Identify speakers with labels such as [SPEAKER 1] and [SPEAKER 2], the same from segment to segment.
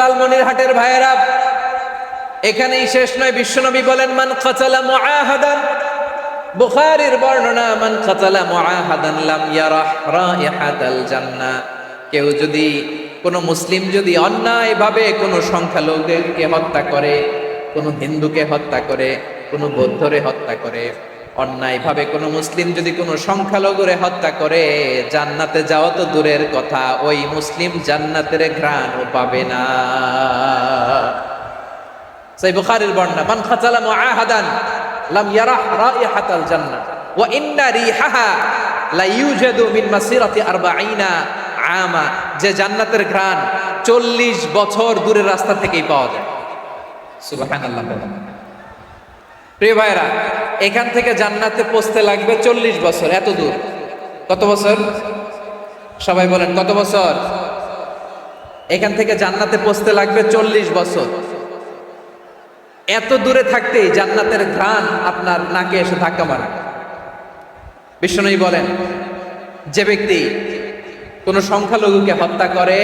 [SPEAKER 1] লালমনির হাটের ভাইয়েরা, এখানেই শেষ নয়। বিশ্বনবী বলেন, মান কাতালা মুআহাদান। বুখারীর বর্ণনা, মান কাতালা মুআহাদান লাম ইয়ারাহ রাইহাতাল জান্নাহ কেউ যদি, কোন মুসলিম যদি অন্যায়ভাবে কোনো সংখ্যালঘুকে হত্যা করে, কোনো হিন্দুকে হত্যা করে, কোনো বৌদ্ধরে হত্যা করে অন্যায়ভাবে কোনো মুসলিম যদি কোনো সংখ্যালঘুরে হত্যা করে, জান্নাতে যাওয়া তো দূরের কথা, ওই মুসলিম জান্নাতের ঘ্রাণও পাবে না। সেই বুখারীর বর্ণনা, মান খাতালা মুআহাদান লাম ইয়ারাহ রাইহাতাল জান্নাহ ওয়া ইন্না রিহাহা লা ইউজাদু মিন মাসিরাতি 40 আমা যে জান্নাতের ঘ্রাণ 40 বছর দূরের রাস্তা থেকেই পাওয়া যায়। সুবহানাল্লাহ প্রিয় ভাইরা এখান থেকে জান্নাতে পৌঁছতে লাগবে 40 বছর, এত দূর। কত বছর? সবাই বলেন, কত বছর? এখান থেকে জান্নাতে পৌঁছতে লাগবে 40 বছর। এত দূরে থাকতেই জান্নাতের ঘ্রাণ আপনার নাকে এসে ধাক্কা মারে। বিষ্ণুই বলেন, যে ব্যক্তি কোন সংখ্যালঘুকে হত্যা করে,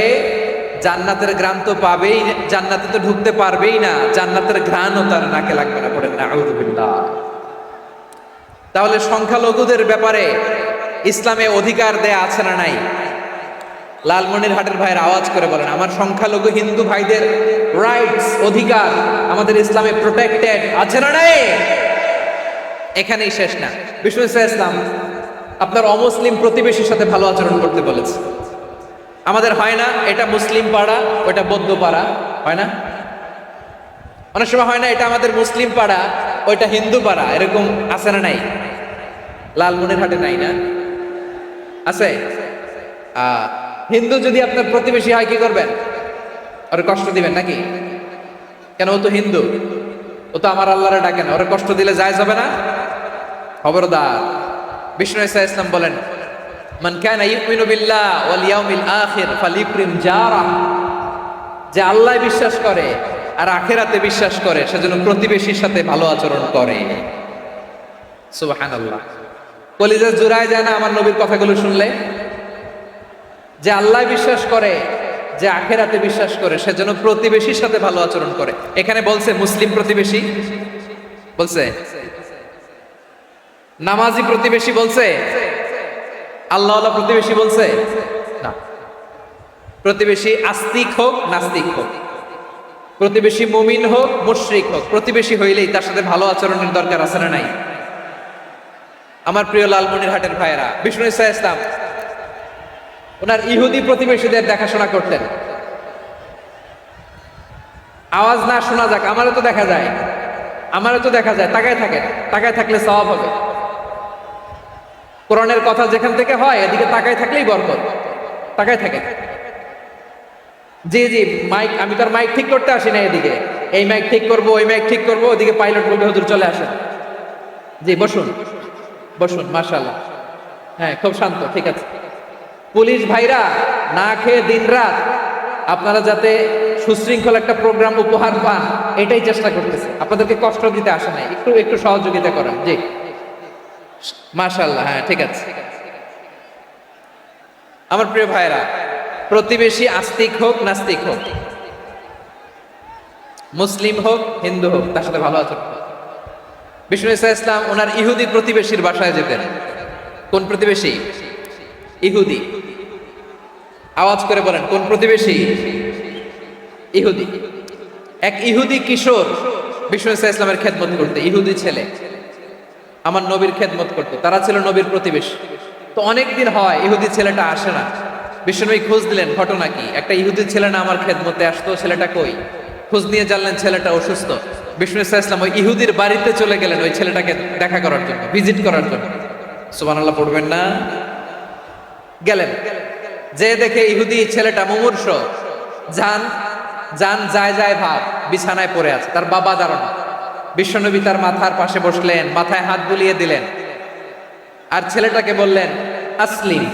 [SPEAKER 1] জান্নাতের ঘ্রাণ তো পাবেই, জান্নাতে তো ঢুকতে পারবেই না, জান্নাতের ঘ্রাণও তার নাকে লাগবে না। পড়েন না আউযুবিল্লাহ তাহলে সংখ্যালঘুদের ব্যাপারে ইসলামে অধিকার দেয়া আছে না নাই? লালমনির হাটের ভাইয়ের আওয়াজ করে বলেন, আমার সংখ্যালঘু হিন্দু ভাইদের রাইটস অধিকার আমাদের ইসলামে প্রোটেক্টেড আছে না নাই? এখানেই শেষ না। বিষ্ণু ইসলাম, আপনার অমুসলিম প্রতিবেশীর সাথে ভালো আচরণ করতে বলেছে। আমাদের হয় না, এটা মুসলিম পাড়া, ওটা বৌদ্ধ পাড়া, হয় না? অনেক সময় হয় না, এটা আমাদের মুসলিম পাড়া ওইটা হিন্দু পাড়া, এরকম আছে না নাই? লালমনির হাটে নাই না? আছে? হিন্দু যদি আপনার প্রতিবেশী হয়, কি করবেন? ওরে কষ্ট দিবেন নাকি? কেন, ও তো হিন্দু। ও তো আমার আল্লাহরে ডাকে না। ওরে কষ্ট দিলে যায় যাবে না? খবরদার। বিষ্ণু ইসা ইসলাম বলেন, মান কানা ইউমিনু বিল্লাহ ওয়াল ইয়াউমিল আখির ফালিক্রিম জারা যে আল্লাহ বিশ্বাস করে আর আখেরাতে বিশ্বাস করে, সেজন্য প্রতিবেশীর সাথে ভালো আচরণ করে। সুবহানাল্লাহ। কলিজা জুড়ায় যায় না, আমার নবীর কথাগুলো শুনলে? যে আল্লাহ বিশ্বাস করে, যে আখেরাতে বিশ্বাস করে, সেজন্য প্রতিবেশীর সাথে ভালো আচরণ করে। এখানে বলছে মুসলিম প্রতিবেশী? বলছে? নামাজি প্রতিবেশী বলছে? আল্লাহ প্রতিবেশী বলছে? না। প্রতিবেশী আস্তিক হোক, নাস্তিক হোক। প্রতিবেশী মুমিন হোক, মুশরিক হোক, প্রতিবেশী হইলেই তার সাথে ভালো আচরণের দরকার আছে না নাই? আমার প্রিয় লালমনির হাটের ভাইয়েরা, বিষ্ণু ইসা ইসলাম, ওনার ইহুদি প্রতিবেশীদের দেখাশোনা করতেন। আওয়াজ না শোনা যাক, আমারও তো দেখা যায়, আমারও তো দেখা যায়, তাকায় থাকে তাকায় থাকলে সওয়াব হবে। কোরআনের কথা যেখান থেকে হয়, এদিকে তাকায় থাকলেই বরকত, তাকায় থাকে জি জি মাইক আমি তো আর মাইক ঠিক করতে আসি না এদিকে। এই মাইক ঠিক করব, ওই মাইক ঠিক করব, ওদিকে পাইলট বলবে, হুজুর, চলে আসেন। জি, বসুন বসুন, মাশাআল্লাহ। হ্যাঁ খুব শান্ত, ঠিক আছে। পুলিশ ভাইরা, না খেয়ে দিন রাত। আপনারা যাতে সুশৃঙ্খল একটা প্রোগ্রাম উপহার পান, এটাই চেষ্টা করতেছে। আপনাদেরকে কষ্ট দিতে আসে নাই। একটু একটু সহযোগিতা করেন, জি। মাশাল্লাহ হ্যাঁ ঠিক আছে। আমার প্রিয় ভাইরা প্রতিবেশী আস্তিক হোক, নাস্তিক হোক। মুসলিম হোক, হিন্দু হোক, তার সাথে ভালো আচরণ বিষ্ণু ইসা ইসলাম ওনার ইহুদি প্রতিবেশীর বাসায় যেতেন। কোন প্রতিবেশী? ইহুদি। আওয়াজ করে বলেন, কোন প্রতিবেশী? ইহুদি। এক ইহুদি কিশোর বিষ্ণু ইসা ইসলামের খেদমত করতে, ইহুদি ছেলে। আমার নবীর খেদমত করতো। তারা ছিল নবীর প্রতিবেশী। তো অনেক দিন হয় ইহুদি ছেলেটা আসে না। বিষ্ণুনবী খোঁজ দিলেন, ঘটনা কি? একটা ইহুদি ছেলে না আমার খেদমতে আসতো, ছেলেটা কই? খোঁজ নিয়ে জানলেন ছেলেটা অসুস্থ। বিষ্ণু ইসা ইসলাম ওই ইহুদির বাড়িতে চলে গেলেন ওই ছেলেটাকে দেখা করার জন্য, ভিজিট করার জন্য। সুবান আল্লাহ পড়বেন না? গেলেন। যে দেখে ইহুদি ছেলেটা মুমূর্ষ, যান যান, যায় যায় ভাব, বিছানায় পড়ে আছে, তার বাবা দাঁড়ানো বিশ্বনবী তার মাথার পাশে বসলেন, মাথায় হাত বুলিয়ে দিলেন। আর ছেলেটাকে বললেন, আসলিম।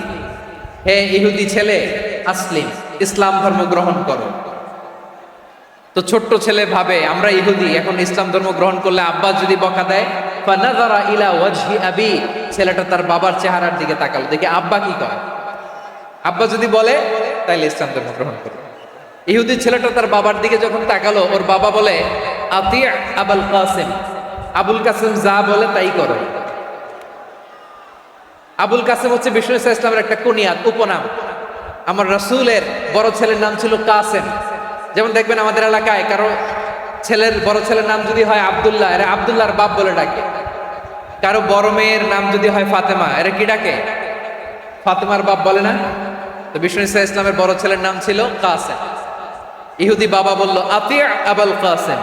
[SPEAKER 1] হে ইহুদি ছেলে, আসলিম, ইসলাম ধর্ম গ্রহণ করো। তো ছোট্ট ছেলে ভাবে, আমরা ইহুদি, এখন ইসলাম ধর্ম গ্রহণ করলে আব্বা যদি বকা দেয় ইলা আবি, ছেলেটা তার বাবার চেহারার দিকে তাকালো। দেখে আব্বা কি কয়? আব্বা যদি বলে, তাইলে ইসলাম ধর্ম গ্রহণ করো। ইহুদি ছেলেটা তার বাবার দিকে যখন তাকালো, ওর বাবা বলে আতিয়া আবুল কাসেম আবুল কাসেম যা বলে তাই করো। আবুল কাসেম হচ্ছে বিষ্ণু ইসা ইসলামের একটা কুনিয়াত উপনাম। আমার রাসূলের বড় ছেলের নাম ছিল কাসেম। যেমন দেখবেন আমাদের এলাকায় কারও ছেলের বড় ছেলের নাম যদি হয় আব্দুল্লাহ, এরা আবদুল্লাহর বাপ বলে ডাকে। কারও বড় মেয়ের নাম যদি হয় ফাতেমা, এরা কি ডাকে? ফাতেমার বাপ বলে না? তো বিষ্ণু ইসা ইসলামের বড় ছেলের নাম ছিল কাসেম। ইহুদি বাবা বলল আতিয়া আবুল কাসেম।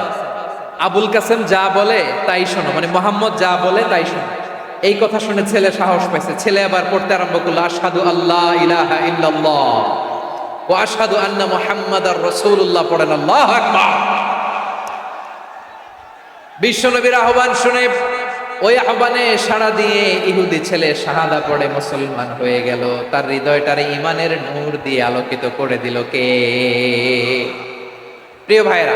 [SPEAKER 1] আবুল কাসেম যা বলে তাই শোনো মানে মোহাম্মদ যা বলে তাই শোনো। এই কথা শুনে ছেলে সাহস পাইছে। ছেলে আবার পড়তে আরম্ভ করল, আশহাদু আল্লাহ ইলাহা ইল্লাল্লাহ ও আন্না মুহাম্মাদার রাসূলুল্লাহ পড়েন আল্লাহ আকবার। আহ্বান শুনে ওই আহ্বানে সাড়া দিয়ে ইহুদি ছেলে শাহাদা পড়ে মুসলমান হয়ে গেল। তার হৃদয়টারে ইমানের নূর দিয়ে আলোকিত করে দিল কে? প্রিয় ভাইরা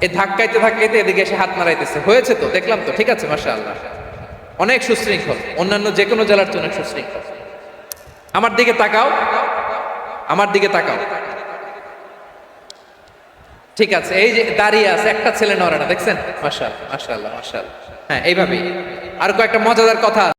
[SPEAKER 1] এই ধাক্কাইতে ধাক্কাইতে এদিকে এসে হাত নাড়াইতেছে। হয়েছে তো? দেখলাম তো। ঠিক আছে মাসা আল্লাহ অনেক সুশৃঙ্খল। অন্যান্য যে কোনো জেলার চেয়ে অনেক সুশৃঙ্খল। আমার দিকে তাকাও। আমার দিকে তাকাও। ঠিক আছে, এই যে দাঁড়িয়ে আছে, একটা ছেলে নড়ে না, দেখছেন? মাশাআল্লাহ মাশাআল্লাহ মাশাআল্লাহ। হ্যাঁ এইভাবেই। আর কয়েকটা মজাদার কথা